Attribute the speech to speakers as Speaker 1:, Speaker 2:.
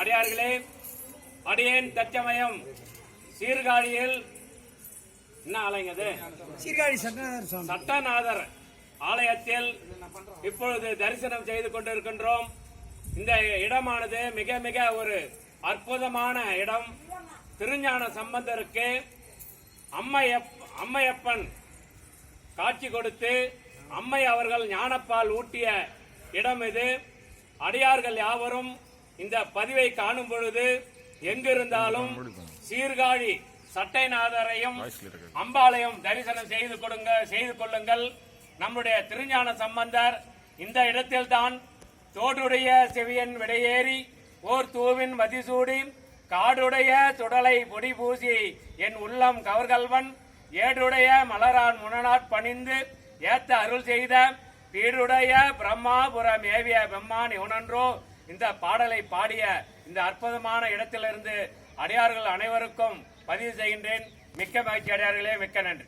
Speaker 1: அடியார்களே அடியேன் தச்சமயம். சீர்காழியில் என்ன ஆலயங்க அது?
Speaker 2: சீர்காழி சட்டநாதர்
Speaker 1: ஆலயத்தில் இப்பொழுது தரிசனம் செய்து கொண்டிருக்கின்றோம். இந்த இடமானது மிக மிக ஒரு அற்புதமான இடம். திருஞான சம்பந்தருக்கு அம்மையப் அம்மையப்பன் காட்சி கொடுத்து அம்மை அவர்கள் ஞானப்பால் ஊட்டிய இடம் இது. அடியார்கள் யாவரும் இந்த பதிவை காணும் பொழுது எங்கிருந்தாலும் சீர்காழி சட்டைநாதரையும் அம்பாளையம் தரிசனம் செய்து கொடுங்க செய்து கொள்ளுங்கள். நம்முடைய திருஞான சம்பந்தர் இந்த இடத்தில்தான் தோடுடைய செவியன் விடையேறி ஓர் தூவின் மதிசூடி காடுடைய சுடலை பொடி பூசி என் உள்ளம் கவர்கள்வன் ஏடுடைய மலரான் முனநாட் பணிந்து ஏத்த அருள் செய்த பீடுடைய பிரம்மாபுரம் ஏவிய பெம்மான் இவனன்றோ இந்த பாடலை பாடிய இந்த அற்புதமான இடத்திலிருந்து அடியார்கள் அனைவருக்கும் பதிவு செய்கின்றேன். மிக்க மகிழ்ச்சி அடியார்களே. மிக்க நன்றி.